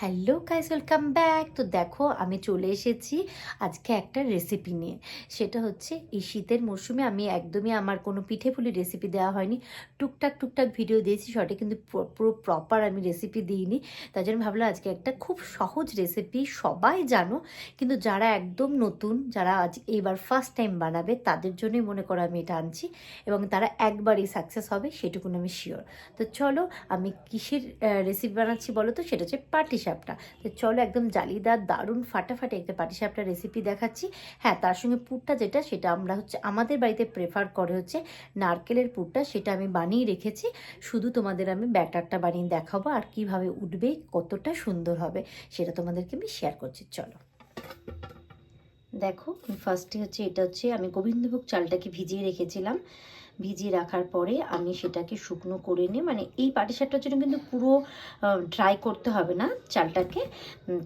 Hello guys, welcome back. তো দেখো, আমি চলে এসেছি আজকে একটা রেসিপি নিয়ে। সেটা হচ্ছে, এই শীতের মরশুমে আমি একদমই আমার কোনো পিঠে পুলি রেসিপি দেওয়া হয়নি। টুকটাক টুকটাক ভিডিও দিয়েছি, শর্টে কিন্তু পুরো- পুরো প্রপার আমি রেসিপি দিইনি। তার জন্য ভাবলাম আজকে একটা খুব সহজ রেসিপি, সবাই জানো। কিন্তু যারা একদম নতুন, যারা আজ এইবার ফার্স্ট টাইম বানাবে, তাদের জন্যই মনে করো আমি এটা আনছি এবং তারা একবারই সাকসেস হবে, সেটুকুন আমি শিওর তো চলো, আমি কিসের রেসিপি বানাচ্ছি বলো তো? সেটা হচ্ছে পাটিসাপটা তো চলো একদম জালিদার, দারুণ, ফাটাফাটি একটা পাটিসাপটা রেসিপি দেখাচ্ছি। হ্যাঁ তার সঙ্গে পুরটা যেটা, সেটা আমরা হচ্ছে আমাদের বাড়িতে প্রেফার করে হচ্ছে নারকেলের পুরটা, সেটা আমি বানিয়ে রেখেছি। শুধু তোমাদের আমি ব্যাটারটা বানিয়ে দেখাবো আর কীভাবে উঠবে, কতটা সুন্দর হবে, সেটা তোমাদেরকে আমি শেয়ার করছি। চলো। দেখো ফার্স্টে হচ্ছে এটা হচ্ছে আমি গোবিন্দভোগ চালটাকে ভিজিয়ে রেখেছিলাম। ভিজিয়ে রাখার পরে আমি সেটাকে শুকনো করে নিয়ে মানে এই পাটি পাটিসাপটার জন্য কিন্তু পুরো ড্রাই করতে হবে না চালটাকে।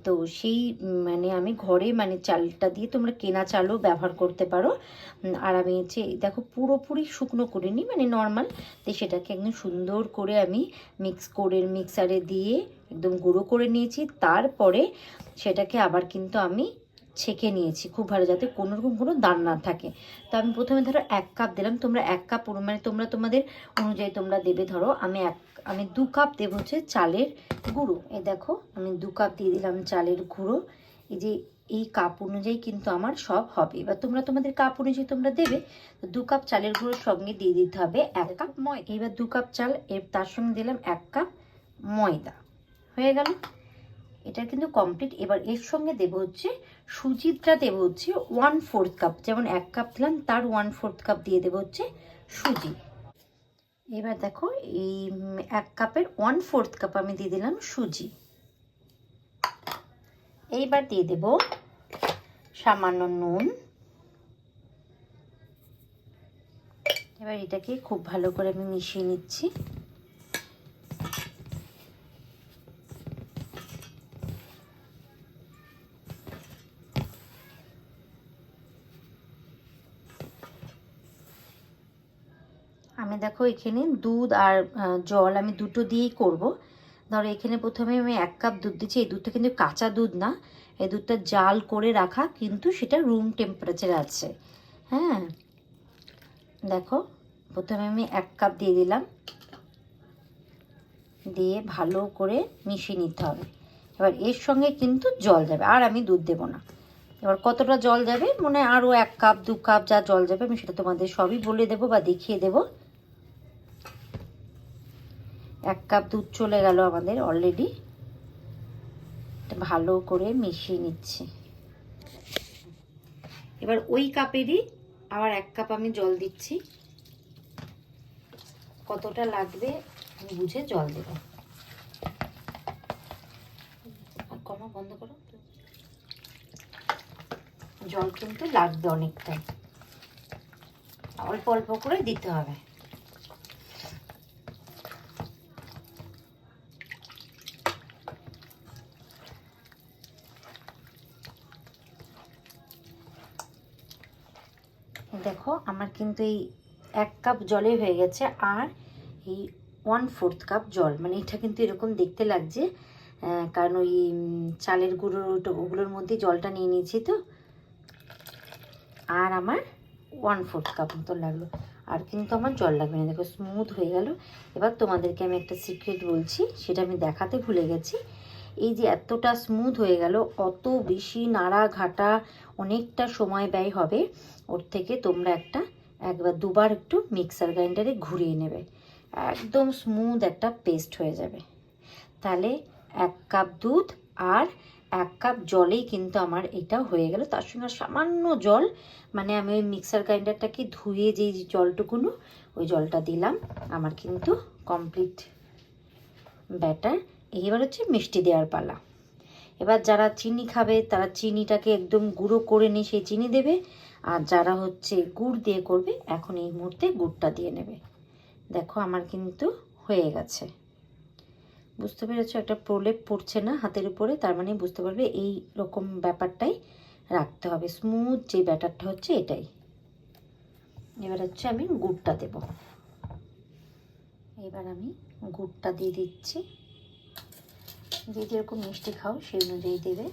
তো সেই মানে আমি ঘরে মানে চালটা দিয়ে তোমরা কেনা চালও ব্যবহার করতে পারো। আর আমি হচ্ছে, দেখো পুরোপুরি শুকনো করে নিই মানে নর্মাল তো সেটাকে একদম সুন্দর করে আমি মিক্স করে মিক্সারে দিয়ে একদম গুঁড়ো করে নিয়েছি। তারপরে সেটাকে আবার কিন্তু আমি ছেঁকে নিয়েছি, খুব ভালো, যাতে কোনো রকম কোনো দান না থাকে। তো আমি প্রথমে ধরো এক কাপ দিলাম, তোমরা এক কাপ মানে তোমরা তোমাদের অনুযায়ী তোমরা দেবে, ধরো আমি এক, আমি দু কাপ দেবো হচ্ছে চালের গুঁড়ো। এই দেখো, আমি দু কাপ দিয়ে দিলাম চালের গুঁড়ো। এই যে এই কাপ অনুযায়ী কিন্তু আমার সব হবে। এবার তোমরা তোমাদের কাপ অনুযায়ী তোমরা দেবে দু কাপ চালের গুঁড়োর সঙ্গে দিয়ে দিতে হবে এক কাপ ময়দা। এবার দু কাপ চাল, এর তার সঙ্গে দিলাম এক কাপ ময়দা। হয়ে গেল? এটা কিন্তু কমপ্লিট এবার এর সঙ্গে দেবো হচ্ছে সুজিটা দেবো হচ্ছে ওয়ান ফোর্থ কাপ যেমন এক কাপ দিলাম, তার ওয়ান ফোর্থ কাপ দিয়ে দেবো হচ্ছে সুজি। এবার দেখো, এই এক কাপের ওয়ান ফোর্থ কাপ আমি দিয়ে দিলাম সুজি। এইবার দিয়ে দেব সামান্য নুন। এবার এটাকে খুব ভালো করে আমি মিশিয়ে নিচ্ছি আমি দেখো, এখানে দুধ আর জল আমি দুটো দিয়েই করব। ধরো, এখানে প্রথমে আমি এক কাপ দুধ দিচ্ছি। এই দুধটা কিন্তু কাঁচা দুধ না। এই দুধটা জাল করে রাখা, কিন্তু সেটা রুম টেম্পারেচারে আছে। হ্যাঁ? দেখো, প্রথমে আমি এক কাপ দিয়ে দিলাম। দিয়ে ভালো করে মিশিয়ে নিতে হবে। এবার এর সঙ্গে কিন্তু জল যাবে। আর আমি দুধ দেবো না। এবার কতটা জল যাবে? মনে আরও এক কাপ, দু কাপ যা জল যাবে, আমি সেটা তোমাদের সবই বলে দেবো বা দেখিয়ে দেবো। এক কাপ দুধ চলে গেল আমাদের অলরেডি ভালো করে মিশিয়ে নিচ্ছি। এবার ওই কাপেরই আবার এক কাপ আমি জল দিচ্ছি। কতটা লাগবে আমি বুঝে জল দেব। কমা, বন্ধ করো। জল কিন্তু লাগবে অনেকটাই। অল্প অল্প করে দিতে হবে। দেখো, আমার কিন্তু এই এক কাপ জলে হয়ে গেছে আর এই ওয়ান ফোর্থ কাপ জল। মানে এটা কিন্তু এরকম দেখতে লাগছে কারণ ওই চালের গুঁড়োর ওগুলোর মধ্যে জলটা নিয়ে নিয়েছি তো। আর আমার ওয়ান ফোর্থ কাপ মতো লাগল। আর কিন্তু আমার জল লাগবে না। দেখো স্মুথ হয়ে গেল। এবার তোমাদেরকে আমি একটা সিক্রেট বলছি, সেটা আমি দেখাতে ভুলে গেছি। এই যে এতটা স্মুথ হয়ে গেল, অত বেশি নাড়া ঘাটা অনেকটা সময় ব্যয় হবে। ওর থেকে তোমরা একটা একবার দুবার একটু মিক্সার গ্রাইন্ডারে ঘুরিয়ে নেবে। একদম স্মুথ একটা পেস্ট হয়ে যাবে। তাহলে এক কাপ দুধ আর এক কাপ জলেই কিন্তু আমার এটা হয়ে গেল। তার সঙ্গে সামান্য জল মানে আমি ওই মিক্সার গ্রাইন্ডারটাকে ধুয়ে যেই জলটুকুনো, ওই জলটা দিলাম। আমার কিন্তু কমপ্লিট ব্যাটার এবার হচ্ছে মিষ্টি দেওয়ার পালা। এবার যারা চিনি খাবে, তারা চিনিটাকে একদম গুঁড়ো করে নিয়ে সেই চিনি দেবে। আর যারা হচ্ছে গুড় দিয়ে করবে, এখন এই মুহূর্তে গুড়টা দিয়ে নেবে। দেখো আমার কিন্তু হয়ে গেছে। বুঝতে পেরেছ? একটা প্রলেপ পড়ছে না হাতের উপরে, তার মানে বুঝতে পারবে এই রকম ব্যাপারটাই রাখতে হবে। স্মুথ যে ব্যাটারটা হচ্ছে এটাই। এবার হচ্ছে আমি গুড়টা দেব। এবার আমি গুড়টা দিয়ে দিচ্ছি। যে যেরকম মিষ্টি খাও, সেই অনুযায়ী দেবে।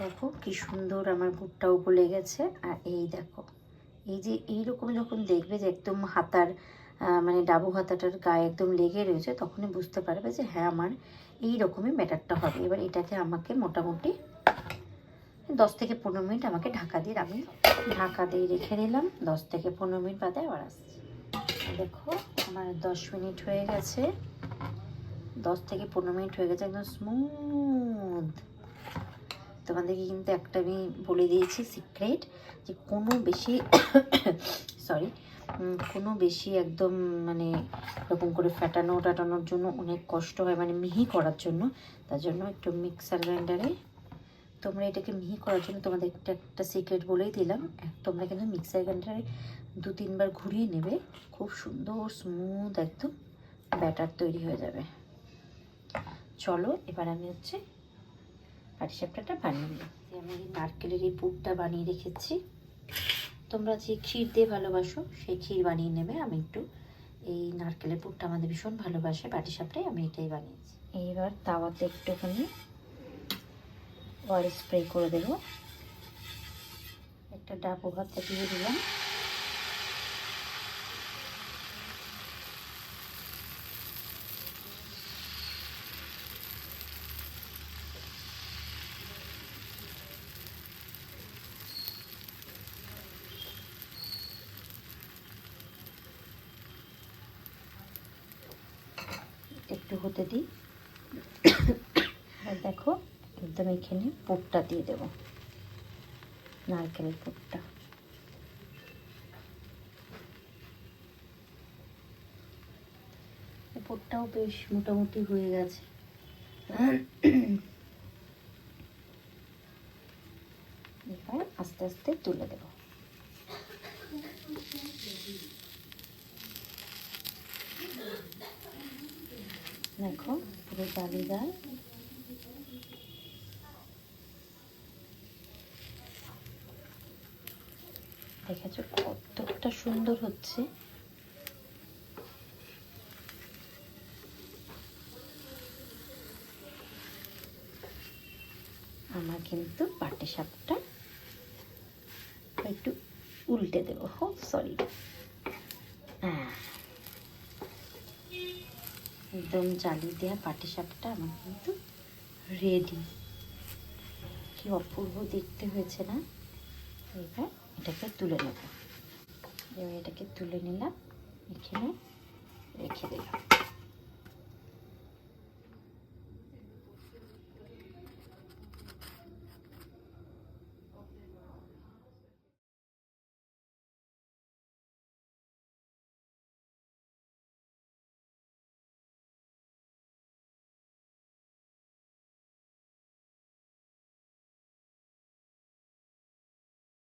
দেখো কি সুন্দর আমার গুড়টাও গলে গেছে, আর এই দেখো। এই যে এইরকম যখন দেখবে যে একদম হাতার মানে ডাবু হাতাটার গায়ে একদম লেগে রয়েছে, তখনই বুঝতে পারবে যে হ্যাঁ আমার এই রকমই ব্যাটারটা হবে। এবার এটাকে আমাকে মোটামুটি দশ থেকে পনেরো মিনিট আমাকে ঢাকা দিয়ে আমি ঢাকা দিয়ে রেখে দিলাম। দশ থেকে পনেরো মিনিট বাদে আবার আসছি। দেখো, আমার দশ মিনিট হয়ে গেছে। দশ থেকে পনেরো মিনিট হয়ে গেছে, একদম স্মুথ তোমাদেরকে কিন্তু একটা আমি বলে দিয়েছি সিক্রেট যে কোনো বেশি সরি কোনো বেশি একদম মানে এরকম করে ফাটানো টাটানোর জন্য অনেক কষ্ট হয় মানে মিহি করার জন্য। তার জন্য একটু মিক্সার গ্রাইন্ডারে তোমরা এটাকে মিহি করার জন্য তোমাদের একটা একটা সিক্রেট বলেই দিলাম। তোমরা কিন্তু মিক্সার গ্রাইন্ডারে দু, তিনবার ঘুরিয়ে নেবে। খুব সুন্দর স্মুথ একদম ব্যাটার তৈরি হয়ে যাবে। চলো, এবার আমি হচ্ছে পাটিসাপটাটা বানিয়ে নিই। এই আমি নারকেলের এই পুরটা বানিয়ে রেখেছি। তোমরা যে ক্ষীর দিয়ে ভালোবাসো সেই ক্ষীর বানিয়ে নেবে। আমি একটু এই নারকেলের পুরটা আমাদের ভীষণ ভালোবাসে বাটি সাপটাই আমি এটাই বানিয়েছি। এইবার তাওয়াতে একটুখানি অয়েল স্প্রে করে দেবো। একটা ডাবু হাতে দিয়ে দিলাম একটু হতে দিই। আর দেখো, একদম এখানে পুরটা দিয়ে দেব। নারকেলের পুরটা। পুরটাও বেশ মোটামুটি হয়ে গেছে। এবার আস্তে আস্তে তুলে দেবো। দেখো, পুরো জালিদার দেখেছ কতটা সুন্দর হচ্ছে। আমার কিন্তু পাটি সাপটা একটু উল্টে দেবো। সরি হ্যাঁ। একদম জালি দেওয়া পাটি সাপটা আমার কিন্তু রেডি কি অপূর্ব দেখতে হয়েছে না? এবার এটাকে তুলে নেব। এবার এটাকে তুলে নিলাম, এখানে রেখে দিলাম।